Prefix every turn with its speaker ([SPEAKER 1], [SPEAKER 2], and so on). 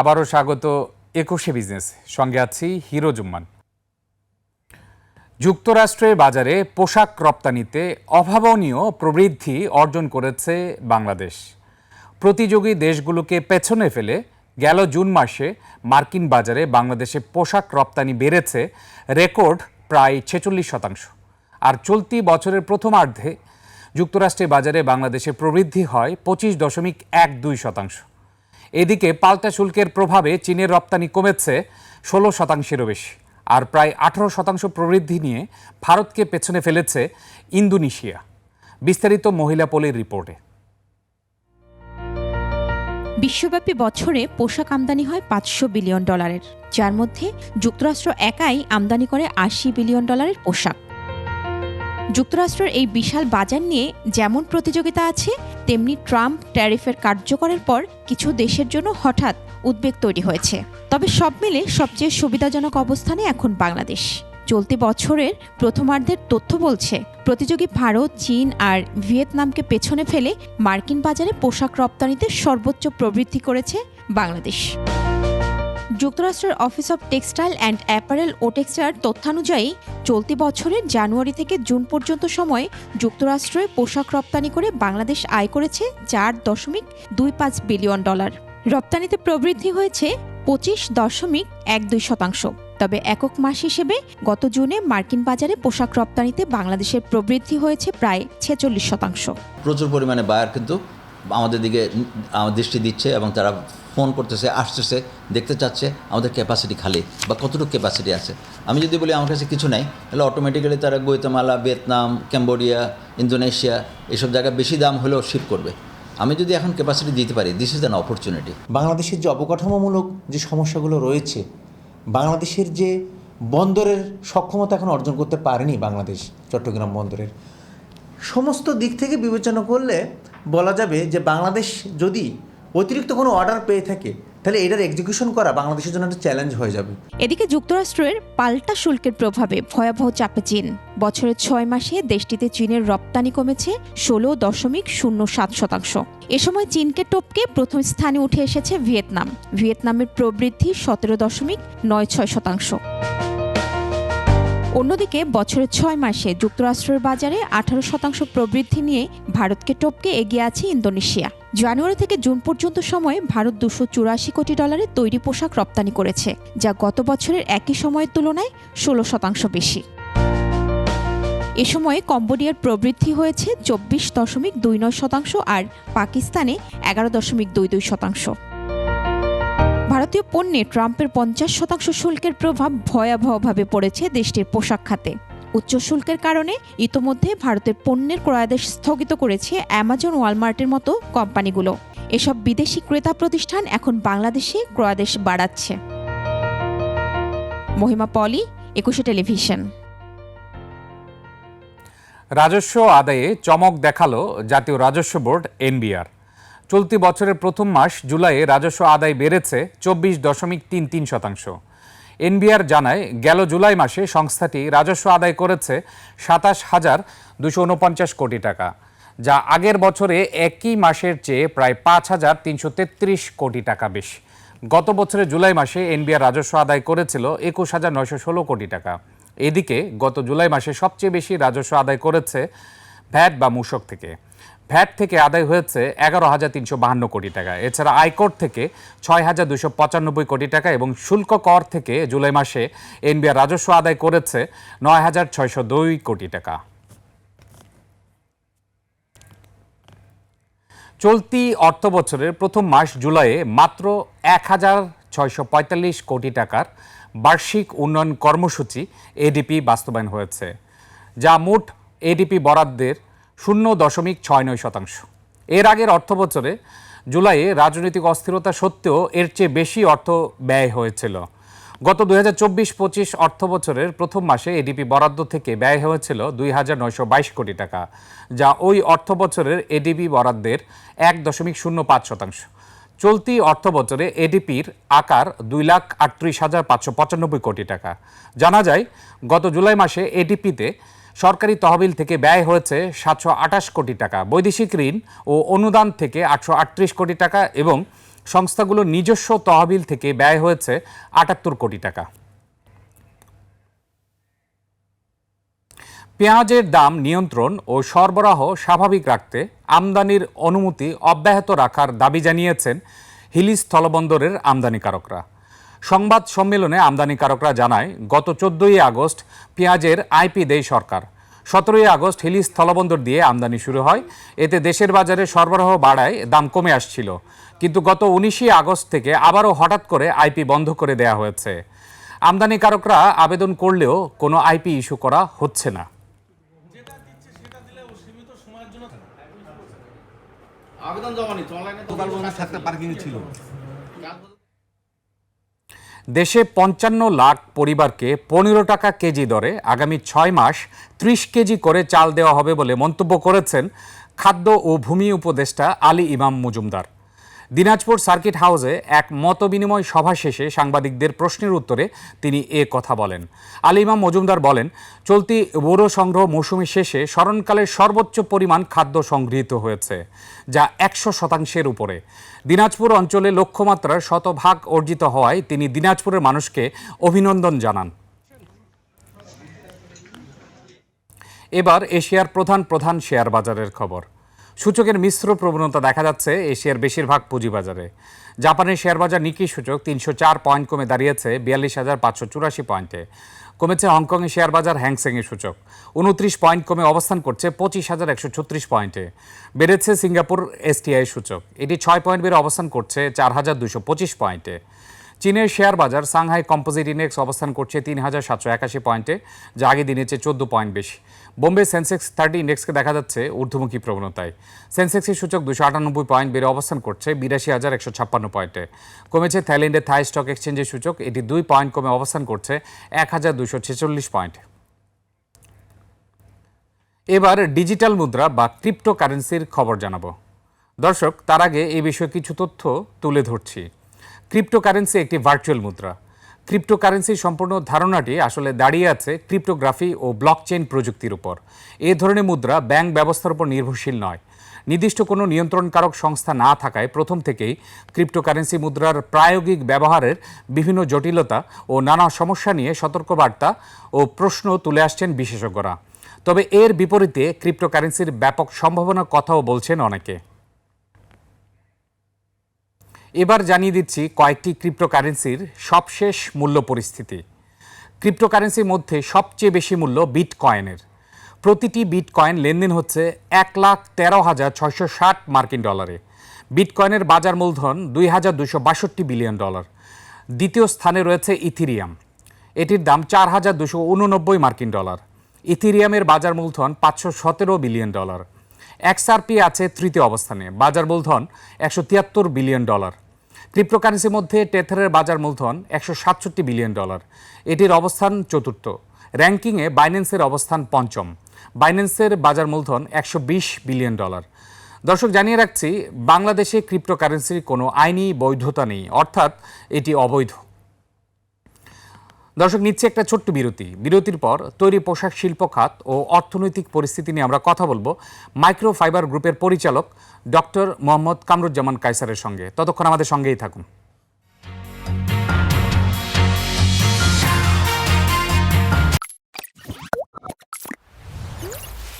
[SPEAKER 1] আবারও স্বাগত একুশে বিজনেস। সঙ্গে আছি হিরো জুম্মান। যুক্তরাষ্ট্রের বাজারে পোশাক রপ্তানিতে অভাবনীয় প্রবৃদ্ধি অর্জন করেছে বাংলাদেশ। প্রতিযোগী দেশগুলোকে পেছনে ফেলে গেল জুন মাসে মার্কিন বাজারে বাংলাদেশে পোশাক রপ্তানি বেড়েছে রেকর্ড প্রায় ছেচল্লিশ শতাংশ। আর চলতি বছরের প্রথমার্ধে যুক্তরাষ্ট্রের বাজারে বাংলাদেশের প্রবৃদ্ধি হয় পঁচিশ দশমিক এক দুই শতাংশ। এদিকে পাল্টা শুল্কের প্রভাবে চীনের রপ্তানি কমেছে ষোলো শতাংশেরও বেশি, আর প্রায় আঠারো শতাংশ প্রবৃদ্ধি নিয়ে ভারতকে পেছনে ফেলেছে ইন্দোনেশিয়া। বিস্তারিত মহিলা পলির রিপোর্টে।
[SPEAKER 2] বিশ্বব্যাপী বছরে পোশাক আমদানি হয় পাঁচশো বিলিয়ন ডলারের, যার মধ্যে যুক্তরাষ্ট্র একাই আমদানি করে আশি বিলিয়ন ডলারের পোশাক। যুক্তরাষ্ট্রের এই বিশাল বাজার নিয়ে যেমন প্রতিযোগিতা আছে, তেমনি ট্রাম্প ট্যারিফের কার্যকরের পর কিছু দেশের জন্য হঠাৎ উদ্বেগ তৈরি হয়েছে। তবে সব মিলে সবচেয়ে সুবিধাজনক অবস্থানে এখন বাংলাদেশ। চলতি বছরের প্রথমার্ধের তথ্য বলছে, প্রতিযোগী ভারত, চীন আর ভিয়েতনামকে পেছনে ফেলে মার্কিন বাজারে পোশাক রপ্তানিতে সর্বোচ্চ প্রবৃদ্ধি করেছে বাংলাদেশ। যুক্তরাষ্ট্রের office of textile and apparel O textile তথ্যানুযায়ী, চলতি বছরের জানুয়ারি থেকে জুন পর্যন্ত সময়ে যুক্তরাষ্ট্রে পোশাক রপ্তানি করে বাংলাদেশ আয় করেছে চার দশমিক দুই পাঁচ বিলিয়ন ডলার। রপ্তানিতে প্রবৃদ্ধি হয়েছে পঁচিশ দশমিক এক দুই শতাংশ। তবে একক মাস হিসেবে গত জুনে মার্কিন বাজারে পোশাক রপ্তানিতে বাংলাদেশের প্রবৃদ্ধি হয়েছে প্রায় ছেচল্লিশ শতাংশ।
[SPEAKER 3] প্রচুর পরিমাণে বায়ার কিন্তু আমাদের দিকে দৃষ্টি দিচ্ছে এবং তারা ফোন করতেছে, আসতেছে, দেখতে চাচ্ছে আমাদের ক্যাপাসিটি খালি বা কতটুকু ক্যাপাসিটি আছে। আমি যদি বলি আমার কাছে কিছু নাই, তাহলে অটোমেটিক্যালি তারা গৈতামালা ভিয়েতনাম ক্যাম্বোডিয়া ইন্দোনেশিয়া এসব জায়গায় বেশি দাম হলেও শিফট করবে। আমি যদি এখন ক্যাপাসিটি দিতে পারি দিস ইজ অ্যান অপরচুনিটি
[SPEAKER 4] বাংলাদেশের যে অবকাঠামোমূলক যে সমস্যাগুলো রয়েছে, বাংলাদেশের যে বন্দরের সক্ষমতা এখন অর্জন করতে পারেনি বাংলাদেশ চট্টগ্রাম বন্দরের, সমস্ত দিক থেকে বিবেচনা করলে বলা যাবে যে বাংলাদেশ যদি অতিরিক্ত কোনো অর্ডার পেয়ে থাকে, তাহলে এটার এক্সিকিউশন করা বাংলাদেশের জন্য একটা চ্যালেঞ্জ হয়ে যাবে।
[SPEAKER 2] এদিকে যুক্তরাষ্ট্রের পাল্টা শুল্কের প্রভাবে ভয়াবহ চাপে চীন। বছরের ছয় মাসে দেশটিতে চীনের রপ্তানি কমেছে ষোলো দশমিক শূন্য সাত শতাংশ। এ সময় চীনকে টপকে প্রথম স্থানে উঠে এসেছে ভিয়েতনাম। ভিয়েতনামের প্রবৃদ্ধি সতেরো দশমিক নয় ছয় শতাংশ। অন্যদিকে বছরের ছয় মাসে যুক্তরাষ্ট্রের বাজারে আঠারো শতাংশ প্রবৃদ্ধি নিয়ে ভারতকে টপকে এগিয়ে আছে ইন্দোনেশিয়া। জানুয়ারি থেকে জুন পর্যন্ত সময়ে ভারত দুশো চুরাশি কোটি ডলারের তৈরি পোশাক রপ্তানি করেছে, যা গত বছরের একই সময়ের তুলনায় ষোলো শতাংশ বেশি। এ সময়ে কম্বোডিয়ার প্রবৃদ্ধি হয়েছে চব্বিশ দশমিক দুই নয় শতাংশ আর পাকিস্তানে এগারো দশমিক দুই দুই শতাংশ। ভারতীয় পণ্যে ট্রাম্পের পঞ্চাশ শতাংশ শুল্কের প্রভাব ভয়াবহভাবে পড়েছে দেশটির পোশাক খাতে। উচ্চ শুল্কের কারণে ইতোমধ্যে ভারতের পণ্যের ক্রয়াদেশ স্থগিত করেছে অ্যামাজন ওয়ালমার্টের মতো কোম্পানিগুলো। এসব বিদেশি ক্রেতা প্রতিষ্ঠান এখন বাংলাদেশে ক্রয়াদেশ বাড়াচ্ছে। মহিমা পলি, একুশে টেলিভিশন।
[SPEAKER 1] রাজস্ব আদায়ে চমক দেখাল জাতীয় রাজস্ব বোর্ড, এনবিআর। চলতি বছরের প্রথম মাস জুলাইয়ে রাজস্ব আদায় বেড়েছে চব্বিশ দশমিক তিন তিন শতাংশ। এনবিআর জানায়, গেল জুলাই মাসে সংস্থাটি রাজস্ব আদায় করেছে সাতাশ হাজার দুশো উনপঞ্চাশ কোটি টাকা, যা আগের বছরে একই মাসের চেয়ে প্রায় পাঁচ হাজার তিনশো তেত্রিশ কোটি টাকা বেশি। গত বছরের জুলাই মাসে এনবিআর রাজস্ব আদায় করেছিল একুশ হাজার নয়শো ষোলো কোটি টাকা। এদিকে গত জুলাই মাসে সবচেয়ে বেশি রাজস্ব আদায় করেছে ভ্যাট বা মূসক থেকে। ভ্যাট থেকে আদায় হয়েছে এগারো হাজার তিনশো বাহান্ন কোটি টাকা। এছাড়া আয়কর থেকে ছয় হাজার দুশো পঁচানব্বই কোটি টাকা এবং শুল্ক কর থেকে জুলাই মাসে এনবিআর রাজস্ব আদায় করেছে নয় হাজার ছয়শো দুই কোটি টাকা। চলতি অর্থ বছরের প্রথম মাস জুলাইয়ে মাত্র এক হাজার ছয়শো পঁয়তাল্লিশ কোটি টাকার বার্ষিক উন্নয়ন কর্মসূচি এডিপি বাস্তবায়ন হয়েছে, যা মোট এডিপি বরাদ্দের শূন্য দশমিক ছয় নয় শতাংশ। এর আগের অর্থ বছরে জুলাইয়ে রাজনৈতিক অস্থিরতা সত্ত্বেও এর চেয়ে বেশি অর্থ ব্যয় হয়েছিল। গত দুই হাজার চব্বিশ পঁচিশ অর্থ বছরের প্রথম মাসে এডিপি বরাদ্দ থেকে ব্যয় হয়েছিল দুই হাজার নয়শো বাইশ কোটি টাকা, যা ওই অর্থ বছরের এডিপি বরাদ্দের এক দশমিক শূন্য পাঁচ শতাংশ। চলতি অর্থ বছরে এডিপির আকার দুই লাখ আটত্রিশ হাজার পাঁচশো পঁচানব্বই কোটি টাকা। জানা যায়, গত জুলাই মাসে এডিপিতে সরকারি তহবিল থেকে ব্যয় হয়েছে সাতশো আঠাশ কোটি টাকা। বৈদেশিক ঋণ ও অনুদান থেকে আটশো আটত্রিশ কোটি টাকা এবং সংস্থাগুলোর নিজস্ব তহবিল থেকে ব্যয় হয়েছে আটাত্তর কোটি টাকা। পেঁয়াজের দাম নিয়ন্ত্রণ ও সরবরাহ স্বাভাবিক রাখতে আমদানির অনুমতি অব্যাহত রাখার দাবি জানিয়েছেন হিলি স্থলবন্দরের আমদানিকারকরা। সংবাদ সম্মেলনে আমদানিকারকরা জানায়, গত চোদ্দই আগস্ট পেঁয়াজের আইপি দেয় সরকার। সতেরোই আগস্ট হিলি স্থলবন্দর দিয়ে আমদানি শুরু হয়। এতে দেশের বাজারে সরবরাহ বাড়ায়, দাম কমে আসছিল। কিন্তু গত উনিশে আগস্ট থেকে আবারও হঠাৎ করে আইপি বন্ধ করে দেয়া হয়েছে। আমদানিকারকরা আবেদন করলেও কোনো আইপি ইস্যু করা হচ্ছে না।
[SPEAKER 5] আবেদন জমা নিচ্ছে অনলাইনে
[SPEAKER 6] সাতটা পার্কিং ছিল।
[SPEAKER 1] দেশে পঞ্চান্ন লাখ পরিবারকে পনেরো টাকা কেজি দরে আগামী ছয় মাস ত্রিশ কেজি করে চাল দেওয়া হবে বলে মন্তব্য করেছেন খাদ্য ও ভূমি উপদেষ্টা আলী ইমাম মজুমদার। দিনাজপুর সার্কিট হাউসে এক মতবিনিময় সভা শেষে সাংবাদিকদের প্রশ্নের উত্তরে তিনি এ কথা বলেন। ইমাম মজুমদার বলেন, চলতি বোরো সংগ্রহ মৌসুমি শেষে স্মরণকালের সর্বোচ্চ পরিমাণ খাদ্য সংগৃহীত হয়েছে, যা একশো শতাংশের উপরে। দিনাজপুর অঞ্চলে লক্ষ্যমাত্রার শতভাগ অর্জিত হওয়ায় তিনি দিনাজপুরের মানুষকে অভিনন্দন জানান। এবার এশিয়ার প্রধান প্রধান শেয়ার বাজারের খবর। সূচকের মিশ্র প্রবণতা দেখা যাচ্ছে এশিয়ার বেশিরভাগ পুঁজিবাজারে। জাপানের শেয়ার বাজার নিকি সূচক তিনশো চার পয়েন্ট কমে দাঁড়িয়েছে বিয়াল্লিশ হাজার পাঁচশো চুরাশি পয়েন্টে। কমেছে হংকংয়ের শেয়ার বাজার হ্যাংসেংয়ের সূচক। উনত্রিশ পয়েন্ট কমে অবস্থান করছে পঁচিশ হাজার একশো ছত্রিশ পয়েন্টে। বেড়েছে সিঙ্গাপুর এসটিআই সূচক। এটি ছয় পয়েন্ট বেড়ে অবস্থান করছে চার হাজার দুশো পঁচিশ পয়েন্টে। চীনের শেয়ার বাজার সাংহাই কম্পোজিট ইন্ডেক্স অবস্থান করছে তিন হাজার সাতশো একাশি পয়েন্টে, যা আগে চেয়ে চোদ্দ পয়েন্ট বেশি। বোম্বে সেন্সেক্স থার্টি ইন্ডেক্সকে দেখা যাচ্ছে ঊর্ধ্বমুখী প্রবণতায়। সেন্সেক্সের সূচক দুশো আটানব্বই পয়েন্ট বেড়ে অবস্থান করছে বিরাশি হাজার একশো ছাপ্পান্ন পয়েন্টে। কমেছে থাইল্যান্ডের থাই স্টক এক্সচেঞ্জের সূচক, এটি দুই পয়েন্ট কমে অবস্থান করছে এক হাজার দুশো ছেচল্লিশ পয়েন্টে। এবার ডিজিটাল মুদ্রা বা ক্রিপ্টোকারেন্সির খবর জানাব। দর্শক, তার আগে এই বিষয়ে কিছু তথ্য তুলে ধরছি। ক্রিপ্টোকারেন্সি একটি ভার্চুয়াল মুদ্রা। ক্রিপ্টোকারেন্সির সম্পূর্ণ ধারণাটি আসলে দাঁড়িয়ে আছে ক্রিপ্টোগ্রাফি ও ব্লকচেইন প্রযুক্তির উপর। এ ধরনের মুদ্রা ব্যাংক ব্যবস্থার উপর নির্ভরশীল নয়। নির্দিষ্ট কোনো নিয়ন্ত্রণকারক সংস্থা না থাকায় প্রথম থেকেই ক্রিপ্টোকারেন্সি মুদ্রার প্রায়োগিক ব্যবহারের বিভিন্ন জটিলতা ও নানা সমস্যা নিয়ে সতর্কবার্তা ও প্রশ্ন তুলে আসছেন বিশেষজ্ঞরা। তবে এর বিপরীতে ক্রিপ্টোকারেন্সির ব্যাপক সম্ভাবনার কথাও বলছেন অনেকে। এবার জানিয়ে দিচ্ছি কয়েকটি ক্রিপ্টোকারেন্সির সবশেষ মূল্য পরিস্থিতি। ক্রিপ্টোকারেন্সির মধ্যে সবচেয়ে বেশি মূল্য বিটকয়েনের প্রতিটি বিটকয়েন লেনদেন হচ্ছে এক লাখ তেরো হাজার ছয়শো ষাট মার্কিন ডলারে। বিটকয়েনের বাজার মূলধন দুই হাজার দুশো বাষট্টি বিলিয়ন ডলার। দ্বিতীয় স্থানে রয়েছে ইথিরিয়াম। এটির দাম চার হাজার দুশো উননব্বই মার্কিন ডলার। ইথিরিয়ামের বাজার মূলধন পাঁচশো সতেরো বিলিয়ন ডলার। এক্সআরপি আছে তৃতীয় অবস্থানে। বাজার মূলধন একশো তিয়াত্তর বিলিয়ন ডলার। ক্রিপ্টোকারেন্সির মধ্যে টেথারের বাজার মূলধন একশো সাতষট্টি বিলিয়ন ডলার। এটির অবস্থান চতুর্থ। র্যাঙ্কিংয়ে বাইন্যান্সের অবস্থান পঞ্চম। বাইন্যান্সের বাজার মূলধন একশো বিশ বিলিয়ন ডলার। দর্শক, জানিয়ে রাখছি, বাংলাদেশে ক্রিপ্টোকারেন্সির কোনো আইনি বৈধতা নেই। অর্থাৎ এটি অবৈধ। দর্শক, নিচ্ছে একটা ছোট্ট বিরতি। বিরতির পর তৈরি পোশাক, শিল্প, খাত ও অর্থনৈতিক পরিস্থিতি নিয়ে আমরা কথা বলব মাইক্রো ফাইবার গ্রুপের পরিচালক ডক্টর মোহাম্মদ কামরুজ্জামান কাইসারের সঙ্গে। ততক্ষণ আমাদের সঙ্গেই থাকুন।